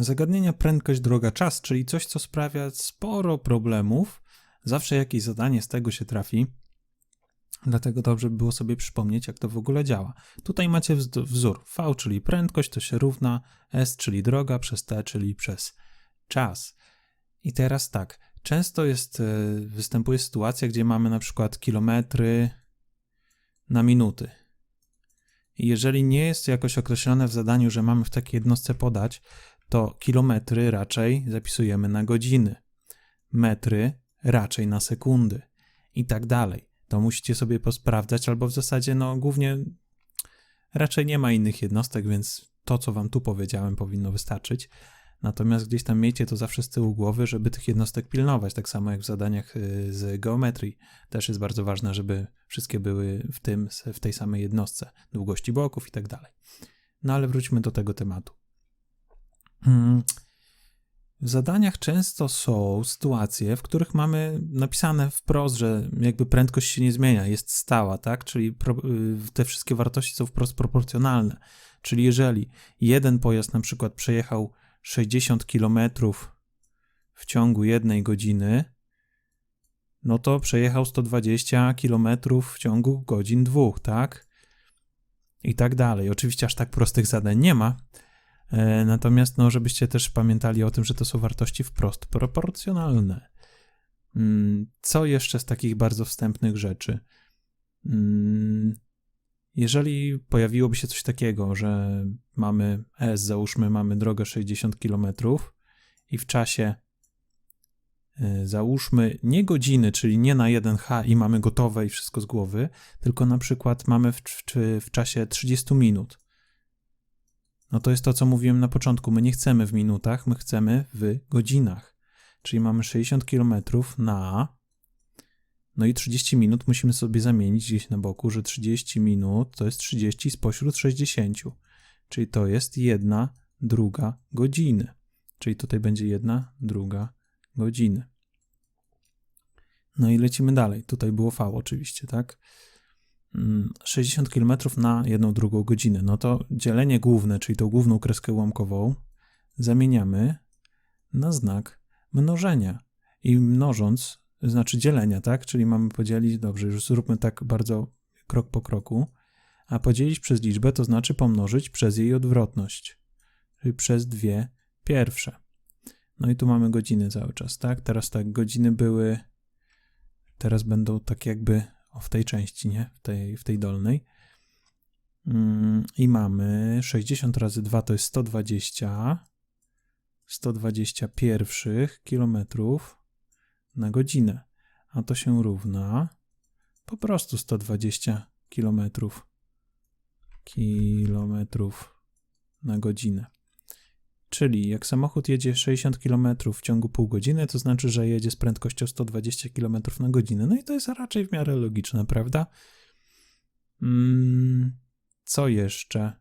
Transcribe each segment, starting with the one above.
Zagadnienia prędkość, droga, czas, czyli coś, co sprawia sporo problemów. Zawsze jakieś zadanie z tego się trafi. Dlatego dobrze by było sobie przypomnieć, jak to w ogóle działa. Tutaj macie wz- wzór V, czyli prędkość, to się równa S, czyli droga, przez T, czyli przez czas. I teraz tak, często jest, e, występuje sytuacja, gdzie mamy na przykład kilometry na minuty. I jeżeli nie jest jakoś określone w zadaniu, że mamy w takiej jednostce podać, to kilometry raczej zapisujemy na godziny, metry raczej na sekundy i tak dalej. To musicie sobie posprawdzać, albo w zasadzie, no głównie raczej nie ma innych jednostek, więc to, co wam tu powiedziałem, powinno wystarczyć. Natomiast gdzieś tam miejcie to zawsze z tyłu głowy, żeby tych jednostek pilnować, tak samo jak w zadaniach y, z geometrii. Też jest bardzo ważne, żeby wszystkie były w tym, w tej samej jednostce, długości boków i tak dalej. No ale wróćmy do tego tematu. Mm. W zadaniach często są sytuacje, w których mamy napisane wprost, że jakby prędkość się nie zmienia, jest stała, tak? Czyli y, te wszystkie wartości są wprost proporcjonalne. Czyli jeżeli jeden pojazd na przykład przejechał 60 km w ciągu jednej godziny, no to przejechał 120 km w ciągu godzin dwóch, tak? I tak dalej. Oczywiście aż tak prostych zadań nie ma, Natomiast, no, żebyście też pamiętali o tym, że to są wartości wprost proporcjonalne. Mm, Co jeszcze z takich bardzo wstępnych rzeczy? Mm, Jeżeli pojawiłoby się coś takiego, że mamy S, załóżmy, mamy drogę 60 km i w czasie e, załóżmy nie godziny, czyli nie na 1H i mamy gotowe i wszystko z głowy, tylko na przykład mamy w, w, w czasie 30 minut no to jest to, co mówiłem na początku. My nie chcemy w minutach, my chcemy w godzinach. Czyli mamy 60 km na. No i 30 minut musimy sobie zamienić gdzieś na boku, że 30 minut to jest 30 spośród 60. Czyli to jest jedna druga godziny. Czyli tutaj będzie jedna druga godziny. No i lecimy dalej. Tutaj było V oczywiście, tak? 60 km na jedną drugą godzinę. No to dzielenie główne, czyli tą główną kreskę ułamkową, zamieniamy na znak mnożenia. I mnożąc, znaczy dzielenia, tak? Czyli mamy podzielić, dobrze, już zróbmy tak bardzo krok po kroku, a podzielić przez liczbę to znaczy pomnożyć przez jej odwrotność, czyli przez dwie pierwsze. No i tu mamy godziny cały czas, tak? Teraz tak, godziny były, teraz będą tak jakby o, w tej części, nie? W tej, w tej dolnej. Mm, I mamy 60 razy 2 to jest 120. 120 pierwszych kilometrów na godzinę. A to się równa po prostu 120 kilometrów kilometrów na godzinę. Czyli jak samochód jedzie 60 km w ciągu pół godziny, to znaczy, że jedzie z prędkością 120 km na godzinę. No i to jest raczej w miarę logiczne, prawda? Mm, co jeszcze?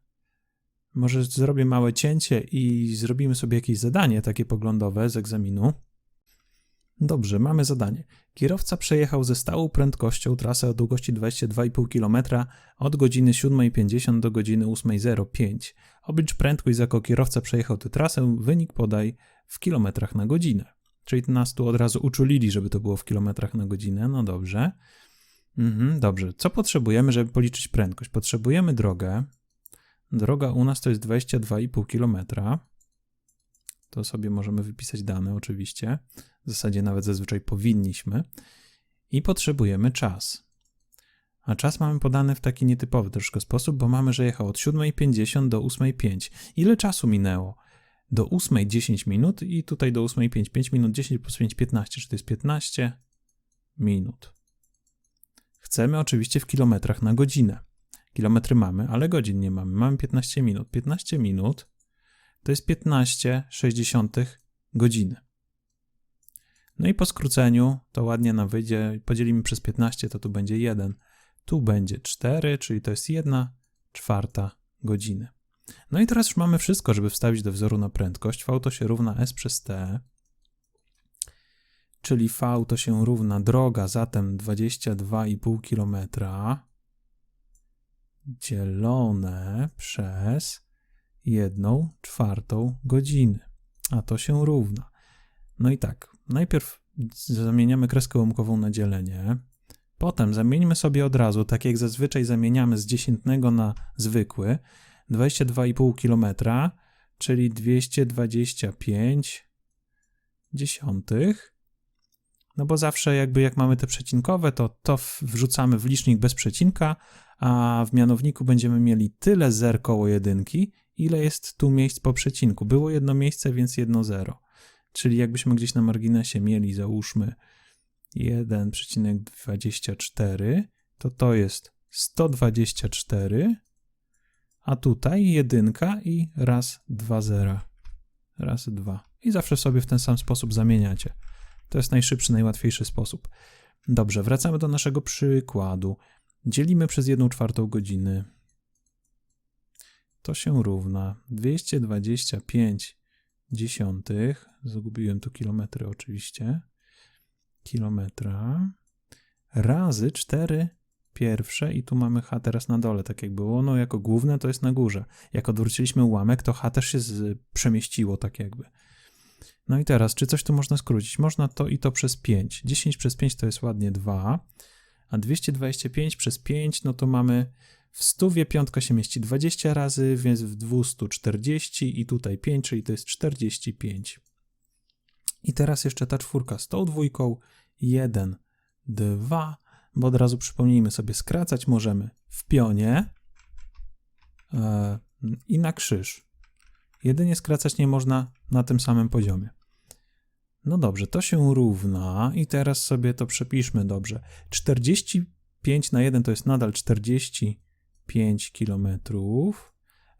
Może zrobię małe cięcie i zrobimy sobie jakieś zadanie takie poglądowe z egzaminu. Dobrze, mamy zadanie. Kierowca przejechał ze stałą prędkością trasę o długości 22,5 km od godziny 7.50 do godziny 8.05. Oblicz prędkość, za jaką kierowca przejechał tę trasę, wynik podaj w kilometrach na godzinę. Czyli nas tu od razu uczulili, żeby to było w kilometrach na godzinę. No dobrze. Mhm, dobrze. Co potrzebujemy, żeby policzyć prędkość? Potrzebujemy drogę. Droga u nas to jest 22,5 km. To sobie możemy wypisać dane, oczywiście. W zasadzie nawet zazwyczaj powinniśmy. I potrzebujemy czas. A czas mamy podany w taki nietypowy troszkę sposób, bo mamy, że jechał od 7.50 do 8.05. Ile czasu minęło? Do 8.00 10 minut i tutaj do 8.05 5 minut, 10 plus 5 15, czy to jest 15 minut. Chcemy oczywiście w kilometrach na godzinę. Kilometry mamy, ale godzin nie mamy. Mamy 15 minut. 15 minut to jest 15,6 godziny. No i po skróceniu to ładnie nam wyjdzie, podzielimy przez 15, to tu będzie 1. Tu będzie 4, czyli to jest 1 czwarta godziny. No i teraz już mamy wszystko, żeby wstawić do wzoru na prędkość. V to się równa S przez T, czyli V to się równa droga, zatem 22,5 km dzielone przez jedną czwartą godziny. a to się równa. No i tak, najpierw zamieniamy kreskę ułamkową na dzielenie, potem zamieńmy sobie od razu, tak jak zazwyczaj zamieniamy z dziesiętnego na zwykły, 22,5 km, czyli 225 dziesiątych. No bo zawsze jakby jak mamy te przecinkowe, to to wrzucamy w licznik bez przecinka, a w mianowniku będziemy mieli tyle zer koło jedynki, ile jest tu miejsc po przecinku. Było jedno miejsce, więc jedno zero. Czyli jakbyśmy gdzieś na marginesie mieli, załóżmy 1,24, to to jest 124, a tutaj jedynka i raz, dwa zera. Raz, dwa. I zawsze sobie w ten sam sposób zamieniacie. To jest najszybszy, najłatwiejszy sposób. Dobrze, wracamy do naszego przykładu. Dzielimy przez 1 czwartą godziny. To się równa 225 dziesiątych. Zgubiłem tu kilometry oczywiście. Kilometra. Razy 4 pierwsze i tu mamy H teraz na dole, tak jak było. No jako główne to jest na górze. Jak odwróciliśmy ułamek, to H też się z, przemieściło tak jakby. No i teraz, czy coś tu można skrócić? Można to i to przez 5. 10 przez 5 to jest ładnie 2, a 225 przez 5, no to mamy w 100 piątka się mieści 20 razy, więc w 240 i tutaj 5, czyli to jest 45. I teraz jeszcze ta czwórka z tą dwójką, 1, 2, bo od razu przypomnijmy sobie, skracać możemy w pionie e, i na krzyż. Jedynie skracać nie można na tym samym poziomie. No dobrze, to się równa i teraz sobie to przepiszmy dobrze. 45 na 1 to jest nadal 45 km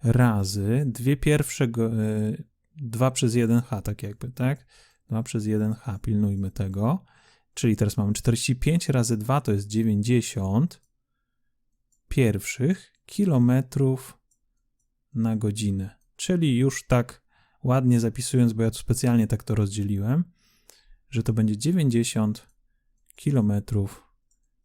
razy dwie pierwsze, go- e, 2 przez 1h, tak jakby, tak? 2 przez 1h, pilnujmy tego. Czyli teraz mamy 45 razy 2 to jest 90 pierwszych kilometrów na godzinę. Czyli już tak ładnie zapisując, bo ja tu specjalnie tak to rozdzieliłem, że to będzie 90 kilometrów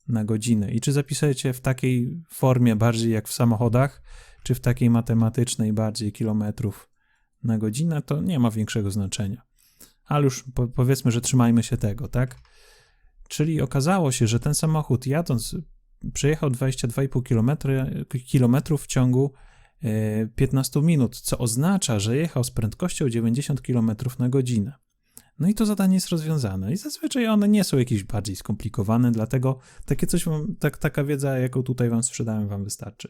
na godzinę. I czy zapisujecie w takiej formie bardziej jak w samochodach, czy w takiej matematycznej bardziej kilometrów na godzinę, to nie ma większego znaczenia. Ale już po, powiedzmy, że trzymajmy się tego, tak? Czyli okazało się, że ten samochód jadąc przejechał 22,5 km, kilometrów w ciągu e, 15 minut, co oznacza, że jechał z prędkością 90 km na godzinę. No i to zadanie jest rozwiązane. I zazwyczaj one nie są jakieś bardziej skomplikowane, dlatego takie coś tak, taka wiedza, jaką tutaj wam sprzedałem, wam wystarczy.